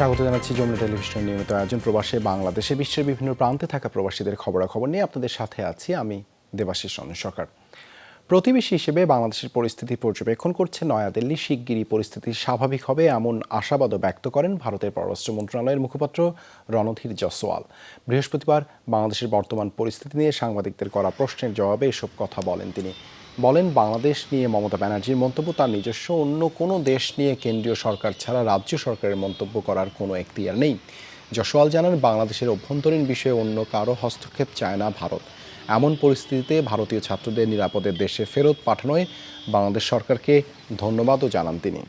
স্বাগত জানাচ্ছি যমুনা টেলিভিশনের নিয়মিত আয়োজন প্রবাসে বাংলাদেশে, বিশ্বের বিভিন্ন প্রান্তে থাকা প্রবাসীদের খবরাখবর নিয়ে আপনাদের সাথে আছি আমি দেবাশিস রঞ্জন সরকার। প্রতিবেশী হিসেবে বাংলাদেশের পরিস্থিতি পর্যবেক্ষণ করছে নয়াদিল্লি। শিগগিরই পরিস্থিতি স্বাভাবিক হবে এমন আশাবাদও ব্যক্ত করেন ভারতের পররাষ্ট্র মন্ত্রণালয়ের মুখপাত্র রণধীর জসওয়াল বৃহস্পতিবার বাংলাদেশের বর্তমান পরিস্থিতি নিয়ে সাংবাদিকদের করা প্রশ্নের জবাবে এসব কথা বলেন তিনি। বলেন, বাংলাদেশ নিয়ে মমতা ব্যানার্জির মন্তব্য, তার নিজস্ব অন্য কোনো দেশ নিয়ে কেন্দ্রীয় সরকার ছাড়া রাজ্য সরকারের মন্তব্য করার কোনো এখতিয়ার নেই। যশোয়াল জানান, বাংলাদেশের অভ্যন্তরীণ বিষয়ে অন্য কারও হস্তক্ষেপ চায় না ভারত। এমন পরিস্থিতিতে ভারতীয় ছাত্রদের নিরাপদে দেশে ফেরত পাঠানোয় বাংলাদেশ সরকারকে ধন্যবাদও জানান তিনি।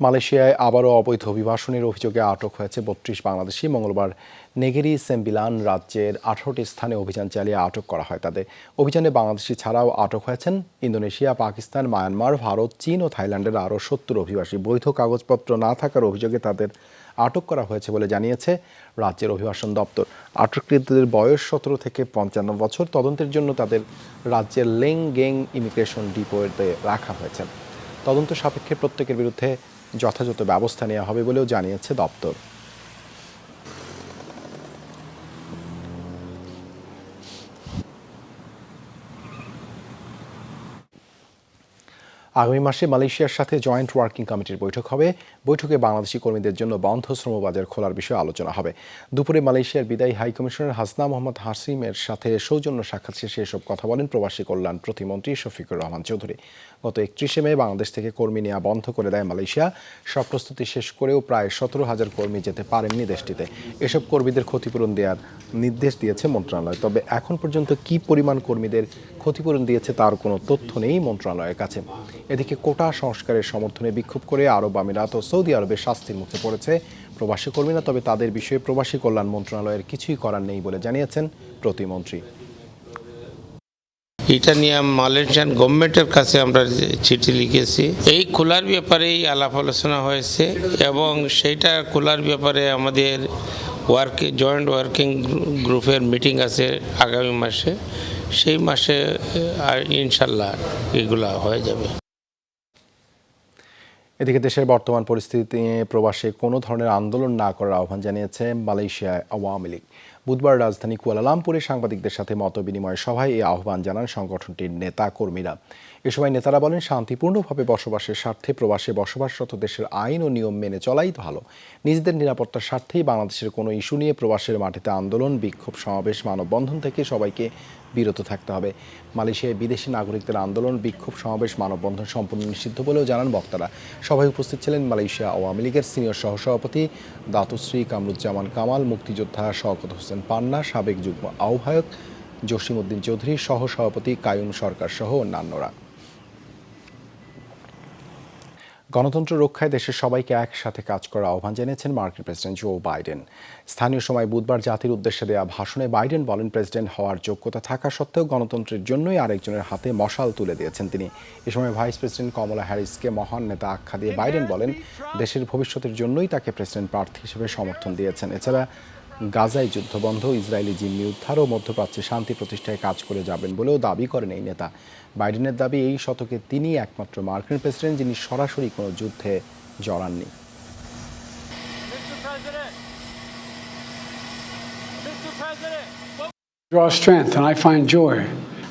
মালয়েশিয়ায় আবারও অবৈধ অভিবাসনের অভিযোগে আটক হয়েছে বত্রিশ বাংলাদেশি। মঙ্গলবার নেগেরি সেম্বিলান রাজ্যের আঠারোটি স্থানে অভিযান চালিয়ে আটক করা হয় তাদের। অভিযানে বাংলাদেশি ছাড়াও আটক হয়েছেন ইন্দোনেশিয়া, পাকিস্তান, মায়ানমার, ভারত, চীন ও থাইল্যান্ডের আরও সত্তর অভিবাসী। বৈধ কাগজপত্র না থাকার অভিযোগে তাদের আটক করা হয়েছে বলে জানিয়েছে রাজ্যের অভিবাসন দপ্তর। আটককৃতদের বয়স সতেরো থেকে পঞ্চান্ন বছর। তদন্তের জন্য তাদের রাজ্যের লেং গেং ইমিগ্রেশন ডিপোতে রাখা হয়েছে। তদন্ত সাপেক্ষে প্রত্যেকের বিরুদ্ধে যথাযথ ব্যবস্থা নেওয়া হবে বলেও জানিয়েছে দপ্তর। আগামী মাসে মালয়েশিয়ার সাথে জয়েন্ট ওয়ার্কিং কমিটির বৈঠক হবে। বৈঠকে বাংলাদেশি কর্মীদের জন্য বন্ধ শ্রমবাজার খোলার বিষয়ে আলোচনা হবে। দুপুরে মালয়েশিয়ার বিদায়ী হাই কমিশনার হাসনা মোহাম্মদ হাসিমের সাথে সৌজন্য সাক্ষাৎ শেষে এসব কথা বলেন প্রবাসী কল্যাণ প্রতিমন্ত্রী শফিকুর রহমান চৌধুরী। গত একত্রিশে মে বাংলাদেশ থেকে কর্মী নেওয়া বন্ধ করে দেয় মালয়েশিয়া। সব প্রস্তুতি শেষ করেও প্রায় সতেরো হাজার কর্মী যেতে পারেননি দেশটিতে। এসব কর্মীদের ক্ষতিপূরণ দেওয়ার নির্দেশ দিয়েছে মন্ত্রণালয়। তবে এখন পর্যন্ত কি পরিমাণ কর্মীদের ক্ষতিপূরণ দিয়েছে তার কোনো তথ্য নেই মন্ত্রণালয়ের কাছে। এদিকে কোটা সংস্কারের সমর্থনে বিক্ষোভ করে আরব আমিরাত ও সৌদি আরবে শাস্তির মুখে পড়েছে প্রবাসী কর্মীরা, তবে তাদের বিষয়ে প্রবাসী কল্যাণ মন্ত্রণালয়ের কিছুই করার নেই বলে জানিয়েছেন প্রতিমন্ত্রী। এটা নিয়ে মালয়েশিয়ান গভর্নমেন্টের কাছে আমরা চিঠি লিখেছি। এই খোলার ব্যাপারেই আলাপ আলোচনা হয়েছে এবং সেইটা খোলার ব্যাপারে আমাদের ওয়ার্ক জয়েন্ট ওয়ার্কিং গ্রুপের মিটিং আছে আগামী মাসে। সেই মাসে আর ইনশাল্লাহ এগুলা হয়ে যাবে। এদিকে দেশের বর্তমান পরিস্থিতি নিয়ে প্রবাসে কোনো ধরনের আন্দোলন না করার আহ্বান জানিয়েছে মালয়েশিয়ায় আওয়ামী লীগ। বুধবার রাজধানী কুয়ালালামপুরে সাংবাদিকদের সাথে মত বিনিময় সভায় এই আহ্বান জানান সংগঠনটির নেতা কর্মীরা এ সময় নেতারা বলেন, শান্তিপূর্ণভাবে বসবাসের স্বার্থে প্রবাসে বসবাসরত দেশের আইন ও নিয়ম মেনে চলাই ভালো। নিজেদের নিরাপত্তার স্বার্থেই বাংলাদেশের কোনো ইস্যু নিয়ে প্রবাসের মাটিতে আন্দোলন, বিক্ষোভ, সমাবেশ, মানববন্ধন থেকে সবাইকে বিরত থাকতে হবে। মালয়েশিয়ায় বিদেশি নাগরিকদের আন্দোলন, বিক্ষোভ, সমাবেশ, মানববন্ধন সম্পূর্ণ নিষিদ্ধ বলেও জানান বক্তারা। সভায় উপস্থিত ছিলেন মালয়েশিয়া আওয়ামী লীগের সিনিয়র সহসভাপতি দাতুশ্রী কামরুজ্জামান কামাল, মুক্তিযোদ্ধা শওকত হোসেন পান্না, সাবেক যুগ্ম আহ্বায়ক জসিম উদ্দিন চৌধুরী সহ সভাপতি কায়ুম সরকার সহ অন্যান্যরা। গণতন্ত্র রক্ষায় দেশের সবাইকে একসাথে কাজ করার আহ্বান জানিয়েছেন মার্কিন প্রেসিডেন্ট জো বাইডেন। স্থানীয় সময় বুধবার জাতির উদ্দেশ্যে দেওয়া ভাষণে বাইডেন বলেন, প্রেসিডেন্ট হওয়ার যোগ্যতা থাকা সত্ত্বেও গণতন্ত্রের জন্যই আরেকজনের হাতে মশাল তুলে দিয়েছেন তিনি। এ সময় ভাইস প্রেসিডেন্ট কমলা হ্যারিসকে মহান নেতা আখ্যা দিয়ে বাইডেন বলেন, দেশের ভবিষ্যতের জন্যই তাকে প্রেসিডেন্ট প্রার্থী হিসেবে সমর্থন দিয়েছেন। এছাড়া গাজায় যুদ্ধবন্ধ ইসরায়েলি জিম্মি উদ্ধার ও মধ্যপ্রাচ্যে শান্তি প্রতিষ্ঠায় কাজ করে যাবেন বলেও দাবি করেন এই নেতা বাইডেনের দাবি এই শতকে তিনি একমাত্র মার্কিন প্রেসিডেন্ট যিনি সরাসরি কোনো যুদ্ধে জড়াননি. Draw strength and I find joy.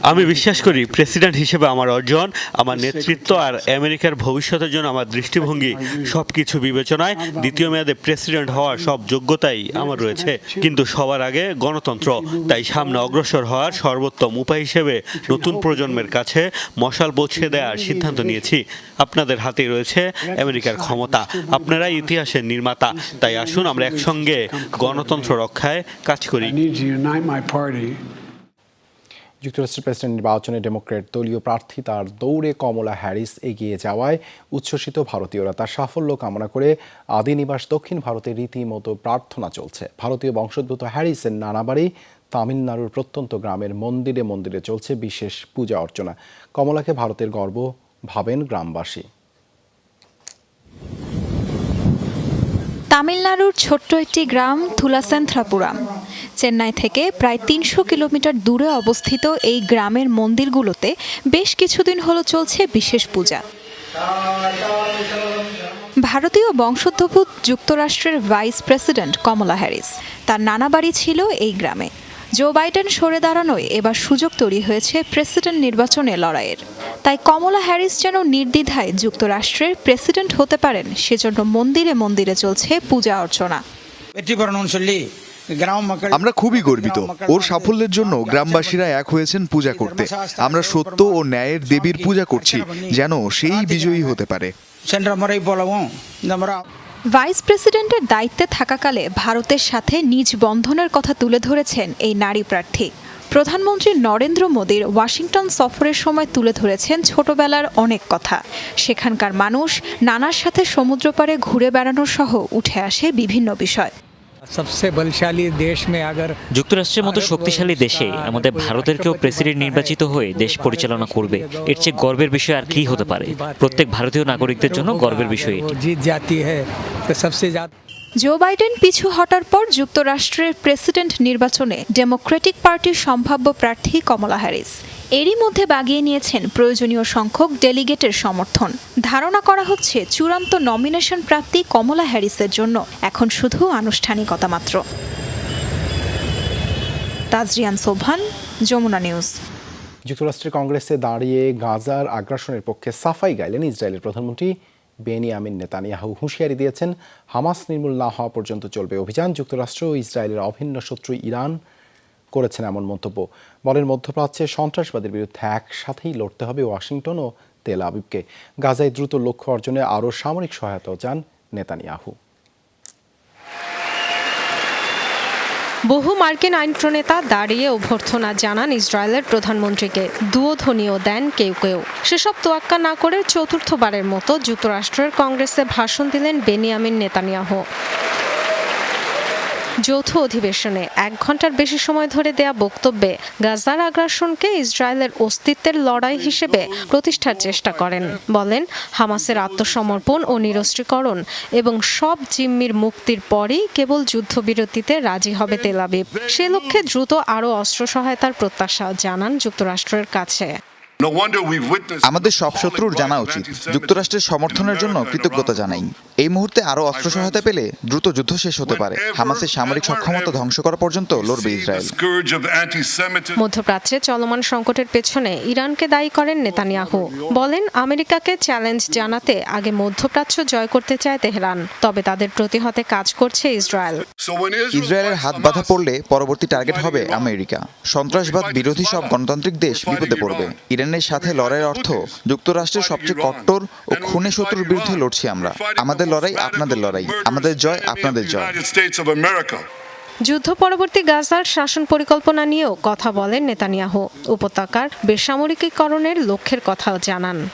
আমি বিশ্বাস করি প্রেসিডেন্ট হিসেবে আমার অর্জন আমার নেতৃত্ব আর আমেরিকার ভবিষ্যতের জন্য আমার দৃষ্টিভঙ্গি সব কিছু বিবেচনায় দ্বিতীয় মেয়াদে প্রেসিডেন্ট হওয়ার সব যোগ্যতাই আমার রয়েছে। কিন্তু সবার আগে গণতন্ত্র তাই সামনে অগ্রসর হওয়ার সর্বোত্তম উপায় হিসেবে নতুন প্রজন্মের কাছে মশাল পৌঁছে দেওয়ার সিদ্ধান্ত নিয়েছি। আপনাদের হাতে রয়েছে আমেরিকার ক্ষমতা। আপনারাই ইতিহাসের নির্মাতা। তাই আসুন আমরা একসঙ্গে গণতন্ত্র রক্ষায় কাজ করি। যুক্তরাষ্ট্রের প্রেসিডেন্ট নির্বাচনে ডেমোক্রেট দলীয় প্রার্থী তার দৌড়ে কমলা হ্যারিস এগিয়ে যাওয়ায় উচ্ছ্বসিত ভারতীয়রা তার সাফল্য কামনা করে আদিনিবাস দক্ষিণ ভারতে রীতিমতো প্রার্থনা চলছে। ভারতীয় বংশোদ্ভূত হ্যারিসের নানাবাড়ি তামিলনাড়ুর প্রত্যন্ত গ্রামের মন্দিরে মন্দিরে চলছে বিশেষ পূজা অর্চনা। কমলাকে ভারতের গর্ব ভাবেন গ্রামবাসী। তামিলনাড়ুর ছোট্ট একটি গ্রাম থুলাসেন্থ্রাপুরাম চেন্নাই থেকে প্রায় তিনশো কিলোমিটার দূরে অবস্থিত এই গ্রামের মন্দিরগুলোতে বেশ কিছুদিন হলো চলছে বিশেষ পূজা। ভারতীয় বংশোদ্ভূত যুক্তরাষ্ট্রের ভাইস প্রেসিডেন্ট কমলা হ্যারিস, তার নানা বাড়ি ছিল এই গ্রামে। জো বাইডেন সরে দাঁড়ানোয় এবার সুযোগ তৈরি হয়েছে প্রেসিডেন্ট নির্বাচনে লড়াইয়ের। তাই কমলা হ্যারিস যেন নির্দ্বিধায় যুক্তরাষ্ট্রের প্রেসিডেন্ট হতে পারেন সেজন্য মন্দিরে মন্দিরে চলছে পূজা অর্চনা। আমরা খুবই গর্বিত। ওর সাফল্যের জন্য গ্রামবাসীরা এক হয়েছেন পূজা করতে। আমরা সত্য ও ন্যায়ের দেবীর পূজা করছি যেন সেই বিজয়ী হতে পারে। ভাইস প্রেসিডেন্টের দায়িত্বে থাকাকালে ভারতের সাথে নিজ বন্ধনের কথা তুলে ধরেছেন এই নারী প্রার্থী। প্রধানমন্ত্রী নরেন্দ্র মোদীর ওয়াশিংটন সফরের সময় তুলে ধরেছেন ছোটবেলার অনেক কথা। সেখানকার মানুষ নানার সাথে সমুদ্র পারে ঘুরে বেড়ানো সহ উঠে আসে বিভিন্ন বিষয়। যুক্তরাষ্ট্রের মতো শক্তিশালী দেশে আমাদের ভারতের কেউ প্রেসিডেন্ট নির্বাচিত হয়ে দেশ পরিচালনা করবে। এর চেয়ে গর্বের বিষয় আর কি হতে পারে? প্রত্যেক ভারতীয় নাগরিকদের জন্য গর্বের বিষয় জাতি হ্যাঁ। এটি জো বাইডেন পিছু হটার পর যুক্তরাষ্ট্রের প্রেসিডেন্ট নির্বাচনে ডেমোক্রেটিক পার্টির সম্ভাব্য প্রার্থী কমলা হ্যারিস। এরই মধ্যে বাগিয়ে নিয়েছেন প্রয়োজনীয় সংখ্যক ডেলিগেটের সমর্থন। ধারণা করা হচ্ছে চূড়ান্ত নমিনেশন প্রাপ্তি কমলা হ্যারিসের জন্য। এখন শুধু আনুষ্ঠানিকতা মাত্র। তাজরিয়ান সোভান যমুনা নিউজ। যুক্তরাষ্ট্রের কংগ্রেসে দাঁড়িয়ে গাজার আগ্রাসনের পক্ষে সাফাই গাইলেন ইসরায়েলের প্রধানমন্ত্রী বেনিয়ামিন নেতানিয়াহু হুঁশিয়ারি দিয়েছেন, হামাস নির্মূল না হওয়া পর্যন্ত চলবে অভিযান। যুক্তরাষ্ট্র ও ইসরায়েলের অভিন্ন শত্রু ইরান করেছেন এমন মন্তব্য। বলেন, মধ্যপ্রাচ্যে সন্ত্রাসবাদের বিরুদ্ধে একসাথেই লড়তে হবে ওয়াশিংটন ও তেল আবিবকে। গাজায় দ্রুত লক্ষ্য অর্জনে আরও সামরিক সহায়তাও চান নেতানিয়াহু। বহু মার্কিন আইন প্রণেতা দাঁড়িয়ে অভ্যর্থনা জানান ইসরায়েলের প্রধানমন্ত্রীকে। দুয়োধ্বনিও দেন কেউ কেউ। সেসব তোয়াক্কা না করে চতুর্থবারের মতো যুক্তরাষ্ট্রের কংগ্রেসে ভাষণ দিলেন বেনিয়ামিন নেতানিয়াহু। যৌথ অধিবেশনে এক ঘণ্টার বেশি সময় ধরে দেয়া বক্তব্যে গাজার আগ্রাসনকে ইসরায়েলের অস্তিত্বের লড়াই হিসেবে প্রতিষ্ঠার চেষ্টা করেন। বলেন হামাসের আত্মসমর্পণ ও নিরস্ত্রীকরণ এবং সব জিম্মির মুক্তির পরই কেবল যুদ্ধবিরতিতে রাজি হবে তেলাবিব সে লক্ষ্যে দ্রুত আরও অস্ত্র সহায়তার প্রত্যাশা জানান যুক্তরাষ্ট্রের কাছে। আমাদের সব শত্রুর জানা উচিত। যুক্তরাষ্ট্রের সমর্থনের জন্য কৃতজ্ঞতা জানাই। এই মুহূর্তে আরও অস্ত্র সহায়তা পেলে দ্রুত যুদ্ধ শেষ হতে পারে। হামাসের সামরিক সক্ষমতা ধ্বংস করা পর্যন্ত লড়বে ইসরায়েল। মধ্যপ্রাচ্যে চলমান সংকটের পেছনে ইরানকে দায়ী করেন নেতানিয়াহু। বলেন আমেরিকাকে চ্যালেঞ্জ জানাতে আগে মধ্যপ্রাচ্য জয় করতে চায় তেহরান তবে তাদের প্রতিহতে কাজ করছে ইসরায়েল। ইসরায়েলের হাত বাধা পড়লে পরবর্তী টার্গেট হবে আমেরিকা। সন্ত্রাসবাদ বিরোধী সব গণতান্ত্রিক দেশ বিপদে পড়বে। ইরানের সাথে লড়াইয়ের অর্থ যুক্তরাষ্ট্রের সবচেয়ে কট্টর ও খুনে শত্রুর বিরুদ্ধে লড়ছি আমরা। আমাদের লড়াই আপনাদের লড়াই। আমাদের জয় আপনাদের জয়। যুদ্ধ পরবর্তী গাজার শাসন পরিকল্পনা নিয়েও কথা বলেন নেতানিয়াহু। উপত্যকার বেসামরিকীকরণের লক্ষ্যের কথা জানান।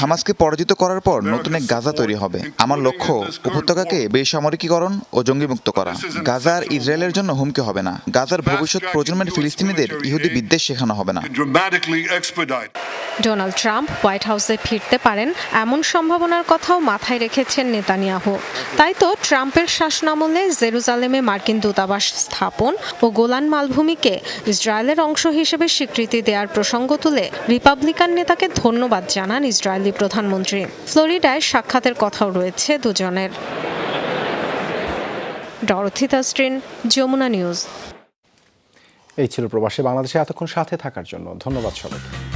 হামাসকে পরাজিত করার পর নতুন এক গাজা তৈরি হবে। আমার লক্ষ্য উপত্যকাকে বেসামরিকীকরণ ও জঙ্গিমুক্ত করা। গাজা আর ইসরায়েলের জন্য হুমকি হবে না। গাজার ভবিষ্যৎ প্রজন্মের ফিলিস্তিনিদের ইহুদি বিদ্বেষ শেখানো হবে না। ডোনাল্ড ট্রাম্প হোয়াইট হাউসে ফিরতে পারেন এমন সম্ভাবনার কথাও মাথায় রেখেছেন নেতানিয়াহু। তাই তো ট্রাম্পের শাসনামলে জেরুজালেমে মার্কিন দূতাবাস স্থাপন ও গোলান মালভূমিকে ইসরায়েলের অংশ হিসেবে স্বীকৃতি দেওয়ার প্রসঙ্গ তুলে রিপাবলিকান নেতাকে ধন্যবাদ জানান ইসরায়েলি প্রধানমন্ত্রী। ফ্লোরিডায় সাক্ষাতের কথাও রয়েছে দুজনের। যমুনা নিউজ। এই ছিল প্রবাসী বাংলাদেশে এতক্ষণ সাথে থাকার জন্য। ধন্যবাদ সবাইকে।